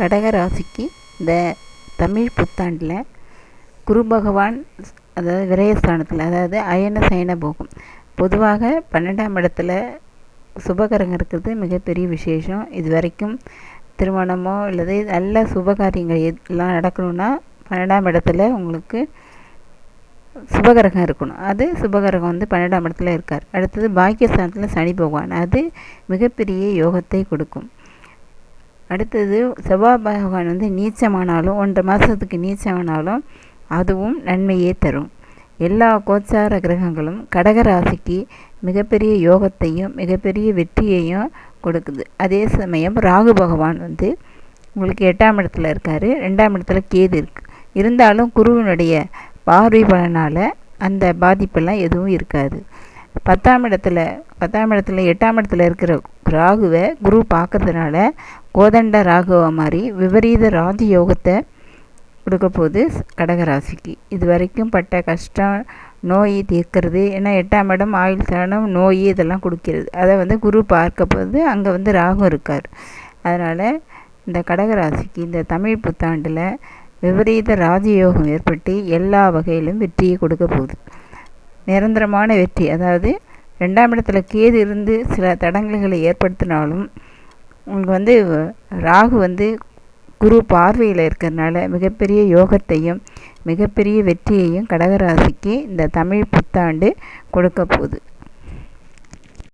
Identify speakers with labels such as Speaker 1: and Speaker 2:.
Speaker 1: கடகராசிக்கு இந்த தமிழ் புத்தாண்டில் குரு பகவான் அதாவது விரயஸ்தானத்தில் அதாவது அயன சயன போகும். பொதுவாக பன்னெண்டாம் இடத்துல சுபகரங்க இருக்கிறது மிகப்பெரிய விசேஷம். இது வரைக்கும் திருமணமோ அல்லது நல்ல சுபகாரியங்கள் எல்லாம் நடக்கணும்னா பன்னெண்டாம் இடத்துல உங்களுக்கு சுபகிரகம் இருக்கணும். அது சுபகிரகம் வந்து பன்னெண்டாம் இடத்துல இருக்கார். அடுத்தது பாக்கியஸ்தானத்தில் சனி பகவான். அது மிகப்பெரிய யோகத்தை கொடுக்கும். அடுத்தது செவ்வாய் பகவான் வந்து நீச்சமானாலும் ஒன்றரை மாதத்துக்கு நீச்சமானாலும் அதுவும் நன்மையே தரும். எல்லா கோச்சார கிரகங்களும் கடகராசிக்கு மிகப்பெரிய யோகத்தையும் மிகப்பெரிய வெற்றியையும் கொடுக்குது. அதே சமயம் ராகு பகவான் வந்து உங்களுக்கு எட்டாம் இடத்துல இருக்கார். ரெண்டாம் இடத்துல கேது இருக்குது இருந்தாலும் குருவினுடைய பார்வை பலனால் அந்த பாதிப்பெல்லாம் எதுவும் இருக்காது. பத்தாம் இடத்துல பத்தாம் இடத்துல எட்டாம் இடத்துல இருக்கிற ராகுவை குரு பார்க்கறதுனால கோதண்ட ராகுவை மாதிரி விபரீத ராஜயோகத்தை கொடுக்க போகுது கடகராசிக்கு. இது வரைக்கும் பட்ட கஷ்டம் நோய் தீர்க்கிறது. ஏன்னா எட்டாம் இடம் ஆயுள் சாணம் நோய் இதெல்லாம் கொடுக்கிறது. அதை வந்து குரு பார்க்க போது அங்கே வந்து ராகு இருக்கார். அதனால் இந்த கடகராசிக்கு இந்த தமிழ் புத்தாண்டில் விபரீத ராஜயோகம் ஏற்பட்டு எல்லா வகையிலும் வெற்றியை கொடுக்க போகுது. நிரந்தரமான வெற்றி. அதாவது ரெண்டாம் இடத்துல கேது இருந்து சில தடங்கல்களை ஏற்படுத்தினாலும் உங்களுக்கு வந்து ராகு வந்து குரு பார்வையில் இருக்கிறதுனால மிகப்பெரிய யோகத்தையும் மிகப்பெரிய வெற்றியையும் கடகராசிக்கு இந்த தமிழ் புத்தாண்டு கொடுக்க போகுது.